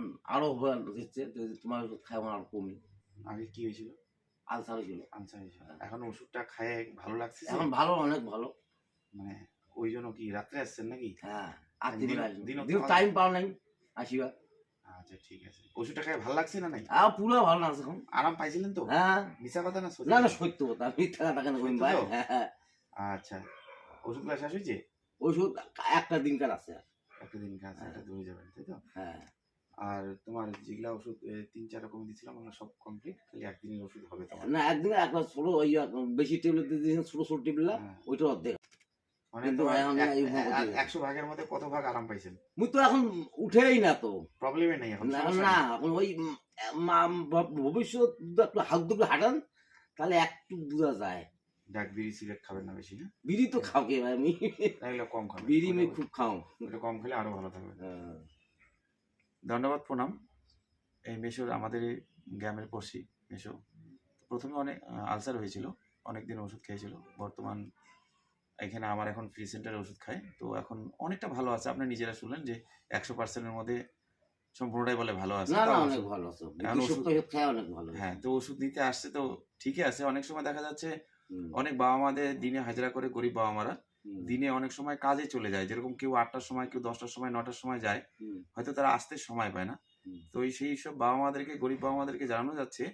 হুম, আরও ভয় দিচ্ছে যদি তোমার ওষুধ আমার আরও কমে। আগে কি হয়েছিল? আলসার হয়েছিল। আনসার হয়েছিল। এখন ওষুধটা খায় ভালো লাগছে এখন ভালো অনেক ভালো। মানে ওই জন্য কি রাত্রে আসছেন নাকি? হ্যাঁ আর দিন- টাইম পাও নাই আসিবা। আচ্ছা ঠিক আছে। ওষুধটা খায় ভালো লাগছে না আর পুরো ভালো না এখন। আরাম পাইছিলেন তো? হ্যাঁ। মিশা কথা না সত্যি? না না সত্য কথা। মিথ্যা কথা কেন কইম ভাই? হ্যাঁ, হ্যাঁ। আচ্ছা। ওষুধগুলো শেষ হয়েছে? ওষুধ একটা দিনকার আছে। একটা দিন কাজ একটা ধরে যাবেন তাই তো? হ্যাঁ। আর তোমার যেগুলা ওষুধ তিন চার রকম দিয়েছিলাম ওগুলো সব কমপ্লিট খালি একদিনের ওষুধ হবে তোমার। না একদিন একটা ছোট ওই বেশি টেবিল দিয়েছেন ছোট ছোট টেবিল হ্যাঁ। ওইটা অর্ধেক। মানে দিয়ে- একশো ভাগের মধ্যে কত ভাগ আরাম পাইছেন? মুই তো এখন উঠেই না তো। প্রবলেমে নেই এখন না এখন ওই মা- ভবিষ্যৎ একটু হাত দুটো হাঁটান তাহলে একটু বোঝা যায়। ডাক বিড়ি সিগারেট খাবেন না বেশি না? বিড়ি তো খাও কে ভাই আমি কম খাবেন বিড়ি আমি খুব খাও। ওটা কম খেলে আরও ভালো থাকবে। হ্যাঁ। ধন্যবাদ প্রণাম। এই মেশোর আমাদের গ্রামের পড়শি মেশো। প্রথমে অনেক আলসার হয়েছিল অনেকদিন ওষুধ খেয়েছিল। বর্তমান এখানে আমার এখন ফ্রি সেন্টারে ওষুধ খায়। তো এখন অনেকটা ভালো আছে। আপনি নিজেরা শুনলেন যে একশো পার্সেন্টের মধ্যে সম্পূর্ণটাই বলে ভালো আছে। অনেক অনেক হ্যাঁ তো ওষুধ দিতে আসছে তো ঠিকই আছে। অনেক সময় দেখা যাচ্ছে অনেক বাবা মাদের দিনে হাজিরা করে গরিব বাবা মারা দিনে অনেক সময় কাজে চলে যায়। যেরকম কেউ আটটার সময় কেউ দশটার সময় নটার সময় যায় হয়তো তারা আসতে সময় পায় না। তো সেই সব বাবা মাদেরকে গরিব বাবা মাদেরকে জানানো যাচ্ছে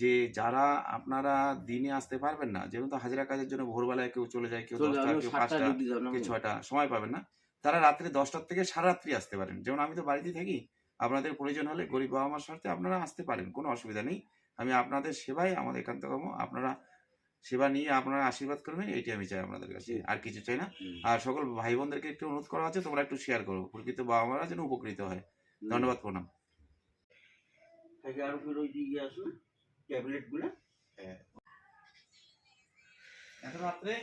যে যারা আপনারা দিনে আসতে পারবেন না যেহেতু হাজিরা কাজের জন্য ভোরবেলায় কেউ চলে যায় কেউ দশটা কেউ পাঁচটা কেউ ছয়টা সময় পাবেন না। তারা রাত্রে দশটার থেকে সারা রাত্রি আসতে পারেন। যেমন আমি তো বাড়িতে থাকি আপনাদের প্রয়োজন হলে গরিব বাবা মার সাথে আপনারা আসতে পারেন কোনো অসুবিধা নেই। আমি আপনাদের সেবাই আমাদের একান্ত কর্ম আপনারা সেবা নিয়ে আপনারা আশীর্বাদ করবেন এইটাই আমি চাই আপনাদের কাছে। আর কিছু চাই না? আর সকল ভাই বোনদেরকে একটু অনুরোধ করা আছে তোমরা একটু শেয়ার করো। প্রকৃত বাবা মারা যেন উপকৃত হয়। ধন্যবাদ প্রণাম। থেকে আরও ফের ওই দিকে আসো ট্যাবলেটগুলো এত রাত্রে?